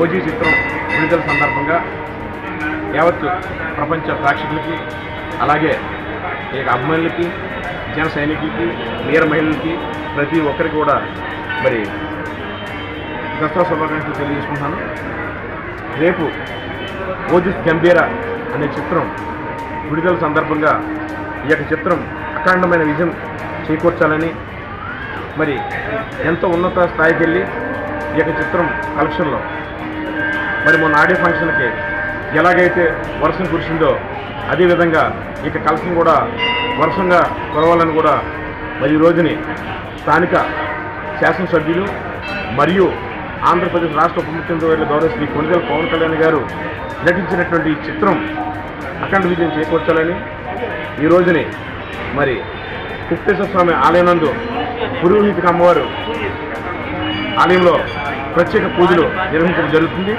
OG చిత్రం విడుదల సందర్భంగా యావత్ ప్రపంచ ప్రేక్షకులకి అలాగే ఈ అభిమానులకి జన సైనికులకి వీర మహిళలకి ప్రతి ఒక్కరికి కూడా మరి దసరా శుభాకాంక్షలు తెలియజేసుకుంటున్నాను. రేపు ఓజిస్ గంభీర అనే చిత్రం విడుదల సందర్భంగా ఈ యొక్క చిత్రం అఖండమైన విజయం చేకూర్చాలని మరి ఎంతో ఉన్నత స్థాయికి వెళ్ళి ఈ యొక్క చిత్రం కలెక్షన్లో. మరి మొన్న ఆడియో ఫంక్షన్కి ఎలాగైతే వర్షం కురిసిందో అదేవిధంగా ఇక కలెక్షన్ కూడా వర్షంగా కురవాలని కూడా మరి ఈ రోజుని స్థానిక శాసనసభ్యులు మరియు ఆంధ్రప్రదేశ్ రాష్ట్ర ఉప ముఖ్యమంత్రి గౌరవ శ్రీ కొనుగోలు పవన్ కళ్యాణ్ గారు నటించినటువంటి ఈ చిత్రం అఖండ విజయం చేకూర్చాలని ఈ రోజుని మరి కుక్తేశ్వర స్వామి ఆలయనందు పురోహితిక అమ్మవారు ఆలయంలో ప్రత్యేక పూజలు నిర్వహించడం జరుగుతుంది.